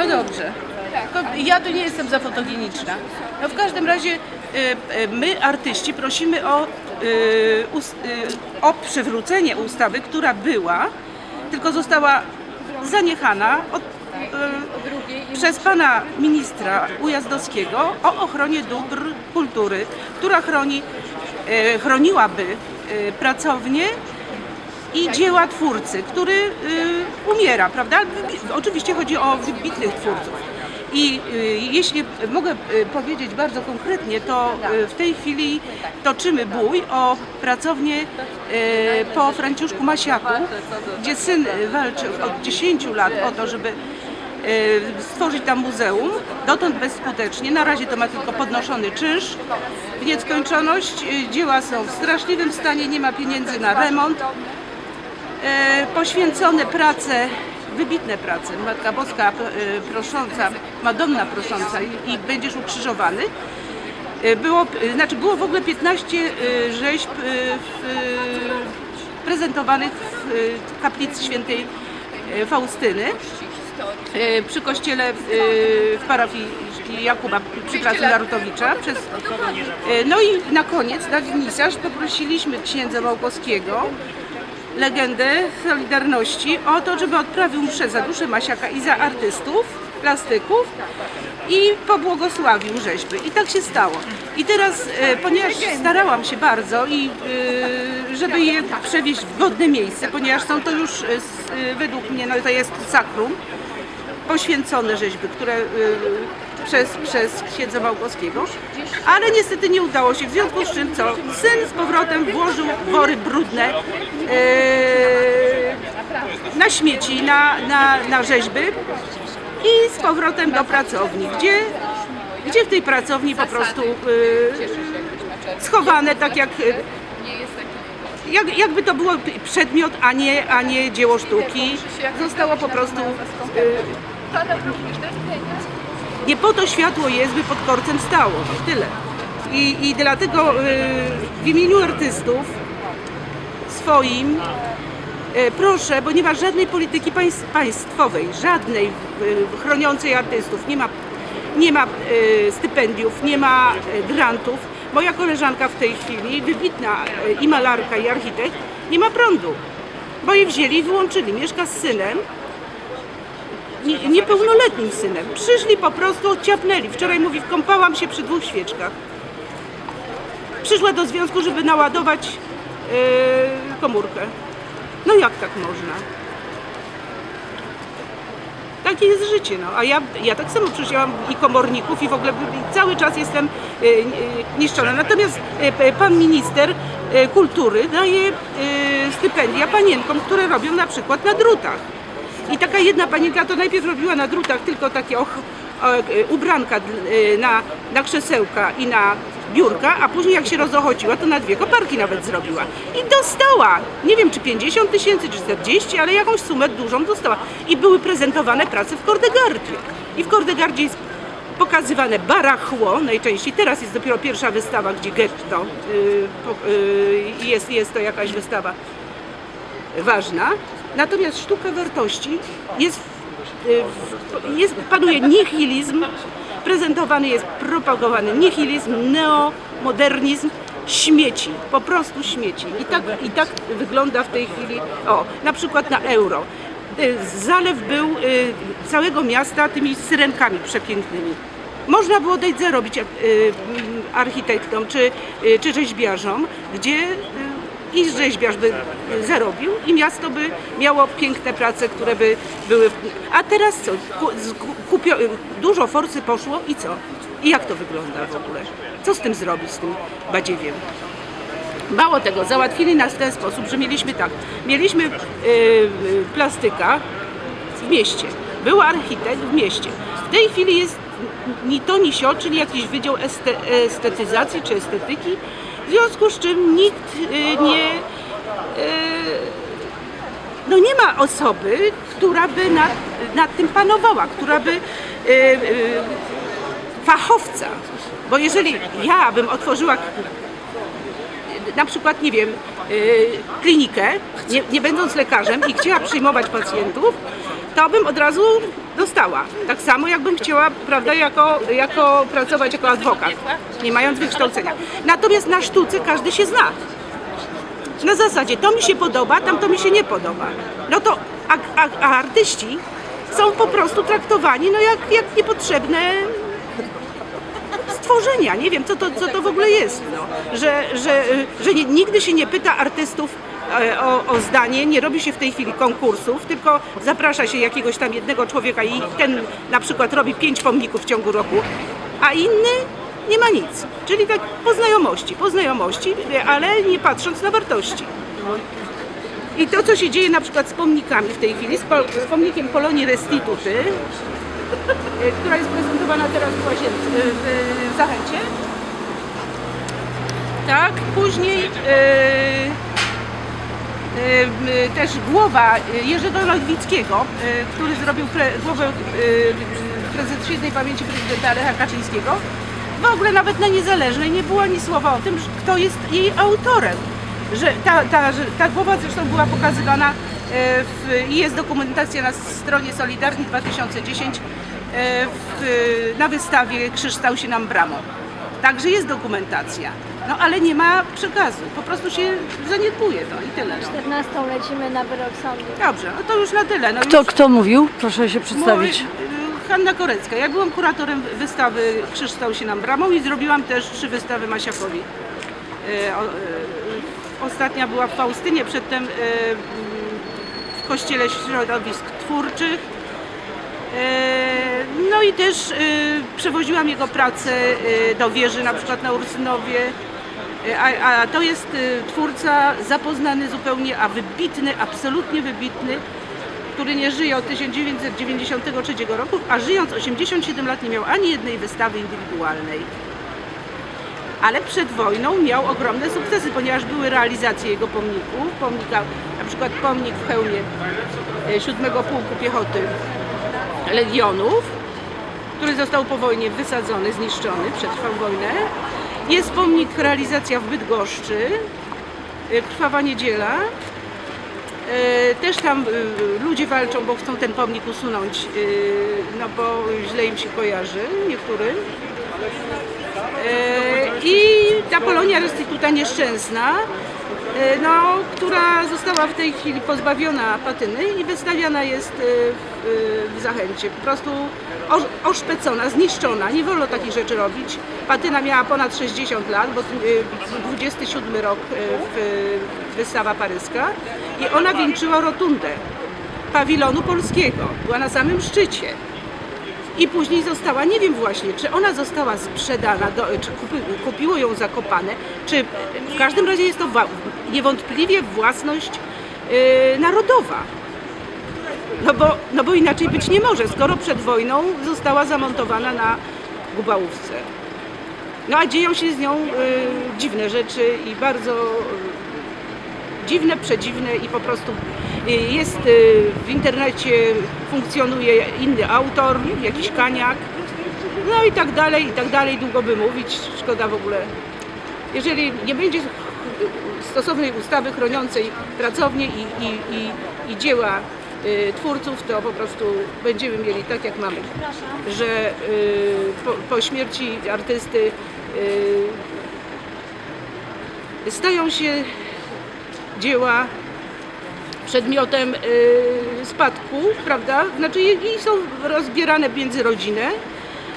No dobrze. Ja tu nie jestem za fotogeniczna. No w każdym razie y, y, my, artyści, prosimy o, y, o przywrócenie ustawy, która była, tylko została zaniechana od, przez pana ministra Ujazdowskiego o ochronie dóbr kultury, która chroni, chroniłaby pracownie i dzieła twórcy, który y, umiera, prawda? Oczywiście chodzi o wybitnych twórców. I y, jeśli mogę y, powiedzieć bardzo konkretnie, to y, w tej chwili toczymy bój o pracownię y, po Franciszku Masiaku, gdzie syn walczy od 10 lat o to, żeby y, stworzyć tam muzeum. Dotąd bezskutecznie. Na razie to ma tylko podnoszony czynsz w nieskończoność. Y, Dzieła są w straszliwym stanie, nie ma pieniędzy na remont poświęcone prace, wybitne prace. Matka Boska e, prosząca, Madonna prosząca i, będziesz ukrzyżowany. E, Było, e, znaczy było w ogóle 15 e, rzeźb e, e, prezentowanych w e, kaplicy świętej e, Faustyny e, przy kościele e, w parafii Jakuba przy placu Narutowicza. Przez, e, no i na koniec, na wnisarz poprosiliśmy księdza Małkowskiego, legendę Solidarności o to, żeby odprawił mszę za duszę Masiaka i za artystów, plastyków i pobłogosławił rzeźby. I tak się stało. I teraz, e, ponieważ starałam się bardzo i e, żeby je przewieźć w godne miejsce, ponieważ są to już e, według mnie, no to jest sakrum, poświęcone rzeźby, które przez, przez księdza Małkowskiego, ale niestety nie udało się, w związku z czym co? Syn z powrotem włożył wory brudne y, na śmieci, na, na, na rzeźby i z powrotem do pracowni, gdzie, gdzie w tej pracowni po prostu y, schowane tak jak jak, jakby to było przedmiot, a nie, a nie dzieło sztuki. Zostało po prostu. Y, nie po to światło jest, by pod korcem stało. Tyle. I, i dlatego y, w imieniu artystów swoim y, proszę, bo nie ma żadnej polityki państw, państwowej, żadnej y, chroniącej artystów, nie ma, nie ma stypendiów, nie ma grantów. Moja koleżanka w tej chwili, wybitna i malarka, i architekt, nie ma prądu, bo je wzięli i wyłączyli. Mieszka z synem, nie- niepełnoletnim synem. Przyszli po prostu, ciapnęli. Wczoraj mówi, wkąpałam się przy dwóch świeczkach. Przyszła do związku, żeby naładować yy, komórkę. No jak tak można? Takie jest życie, no. A ja, ja tak samo przecież i komorników i w ogóle i cały czas jestem y, y, niszczona. Natomiast y, p- pan minister y, kultury daje y, stypendia panienkom, które robią na przykład na drutach. I taka jedna panienka to najpierw robiła na drutach tylko takie och, y, ubranka y, na, na krzesełka i na biurka, a później jak się rozochociła, to na dwie koparki nawet zrobiła. I dostała, nie wiem czy 50 tysięcy, czy 40, ale jakąś sumę dużą dostała. I były prezentowane prace w Kordegardzie. I w Kordegardzie jest pokazywane barachło najczęściej. Teraz jest dopiero pierwsza wystawa, gdzie getto, y, po- y, jest, jest to jakaś wystawa ważna. Natomiast sztuka wartości jest, y, jest panuje nihilizm, prezentowany jest propagowany nihilizm, neomodernizm, śmieci, po prostu śmieci. I tak, I tak wygląda w tej chwili, o, na przykład na euro. Y, Zalew był y, całego miasta tymi syrenkami przepięknymi. Można było dać zarobić architektom czy, czy rzeźbiarzom, gdzie i rzeźbiarz by zarobił i miasto by miało piękne prace, które by były... A teraz co? Kupio, dużo forsy poszło i co? I jak to wygląda w ogóle? Co z tym zrobić, z tym badziewiem? Mało tego, załatwili nas w ten sposób, że mieliśmy tak, mieliśmy yy, plastyka w mieście, był architekt w mieście. W tej chwili jest ni to, ni sio, czyli jakiś wydział este, estetyzacji czy estetyki, w związku z czym nikt yy, nie, yy, no nie ma osoby, która by nad, nad tym panowała, która by yy, fachowca. Bo jeżeli ja bym otworzyła na przykład, nie wiem, klinikę, nie, nie będąc lekarzem i chciała przyjmować pacjentów, to bym od razu Tak samo jakbym chciała, prawda, jako, jako pracować jako adwokat, nie mając wykształcenia. Natomiast na sztuce każdy się zna. Na zasadzie to mi się podoba, tam to mi się nie podoba. No to a, a, a artyści są po prostu traktowani no jak, jak niepotrzebne stworzenia. Nie wiem, co to, co to w ogóle jest. No. Że, że, że nigdy się nie pyta artystów o, o zdanie, nie robi się w tej chwili konkursów, tylko zaprasza się jakiegoś tam jednego człowieka i ten na przykład robi pięć pomników w ciągu roku, a inny nie ma nic. Czyli tak po znajomości, po znajomości, ale nie patrząc na wartości. I to, co się dzieje na przykład z pomnikami w tej chwili, z, po, z pomnikiem Polonii Restituty, y, która jest prezentowana teraz w, Łazience, y, w, Zachęcie. Tak, później y, y, y, też głowa Jerzego Lodwickiego, y, który zrobił głowę y, prezydent świętej pamięci prezydenta Lecha Kaczyńskiego. W ogóle nawet na niezależnej nie było ani słowa o tym, kto jest jej autorem. Że ta, ta, że ta głowa zresztą była pokazywana i jest dokumentacja na stronie Solidarni 2010 e, w, na wystawie Krzyż stał się nam bramą. Także jest dokumentacja. No ale nie ma przekazu. Po prostu się zaniedbuje to i tyle. No. 14 lecimy na wyrok sądu. Dobrze, no to już na tyle. No Kto, już, kto mówił? Proszę się przedstawić. Mój- Hanna Korecka. Ja byłam kuratorem wystawy Krzyż stał się nam bramą i zrobiłam też trzy wystawy Masiakowi. E, o- e, Ostatnia była w Faustynie, przedtem e, w Kościele Środowisk Twórczych. E, No i też e, przewoziłam jego pracę e, do wieży, na przykład na Ursynowie. A, a to jest twórca zapoznany zupełnie, a wybitny, absolutnie wybitny, który nie żyje od 1993 roku, a żyjąc 87 lat nie miał ani jednej wystawy indywidualnej. Ale przed wojną miał ogromne sukcesy, ponieważ były realizacje jego pomników. Pomnika, na przykład pomnik w hełmie e, 7 Pułku Piechoty Legionów, który został po wojnie wysadzony, zniszczony, przetrwał wojnę. Jest pomnik realizacja w Bydgoszczy, e, Krwawa Niedziela. E, Też tam e, ludzie walczą, bo chcą ten pomnik usunąć, no bo źle im się kojarzy niektórym. I ta Polonia Restituta nieszczęsna, no, która została w tej chwili pozbawiona patyny i wystawiana jest e, w, w Zachęcie. Po prostu osz- oszpecona, zniszczona. Nie wolno takich rzeczy robić. Patyna miała ponad 60 lat, bo e, 27 rok e, wystawa paryska i ona wieńczyła rotundę pawilonu polskiego. Była na samym szczycie. I później została, nie wiem właśnie, czy ona została sprzedana, do, czy kupi, kupiło ją zakopane, czy w każdym razie jest to wa- niewątpliwie własność yy, narodowa. No bo, no bo inaczej być nie może, skoro przed wojną została zamontowana na Gubałówce. No a dzieją się z nią y, dziwne rzeczy i bardzo y, dziwne, przedziwne i po prostu jest y, w internecie, funkcjonuje inny autor, jakiś kaniak, no i tak dalej, i tak dalej, długo by mówić, szkoda w ogóle. Jeżeli nie będzie stosownej ustawy chroniącej pracownie i, i, i, i dzieła y, twórców, to po prostu będziemy mieli tak, jak mamy że y, po, po śmierci artysty y, stają się dzieła przedmiotem y, spadku, prawda? Znaczy i są rozbierane między rodzinę,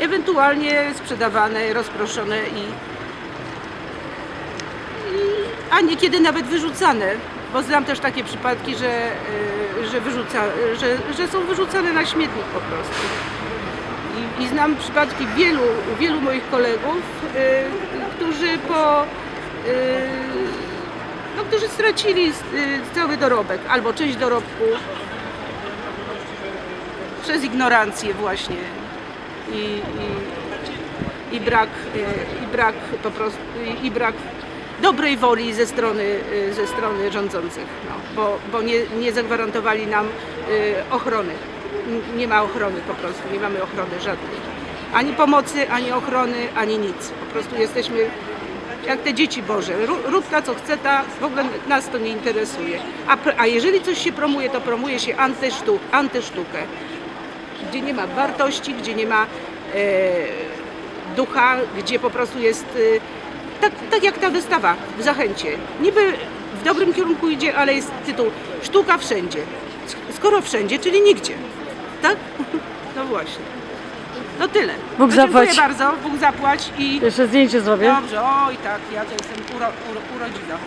ewentualnie sprzedawane, rozproszone i, i a niekiedy nawet wyrzucane, bo znam też takie przypadki, że, y, że, wyrzuca, że, że są wyrzucane na śmietnik po prostu. I, I znam przypadki wielu, wielu moich kolegów, y, którzy po. Y, no, którzy stracili y, cały dorobek albo część dorobku przez ignorancję właśnie i, i, i, brak, y, i brak po prostu i, brak dobrej woli ze strony, y, ze strony rządzących, no, bo, bo nie, nie zagwarantowali nam ochrony. Nie ma ochrony po prostu, nie mamy ochrony żadnej. Ani pomocy, ani ochrony, ani nic. Po prostu jesteśmy jak te dzieci Boże. Ró- Rób co chce, ta w ogóle nas to nie interesuje. A, a jeżeli coś się promuje, to promuje się antysztuk, antysztukę. Gdzie nie ma wartości, gdzie nie ma e, ducha, gdzie po prostu jest e, tak, tak jak ta wystawa w Zachęcie. Niby w dobrym kierunku idzie, ale jest tytuł Sztuka wszędzie. Skoro wszędzie, czyli nigdzie. Tak? No właśnie. To tyle. Bóg no, dziękuję zapłać. bardzo, Bóg zapłać i Jeszcze zdjęcie zrobię. dobrze, oj tak, ja to jestem uro, uro, urodzina.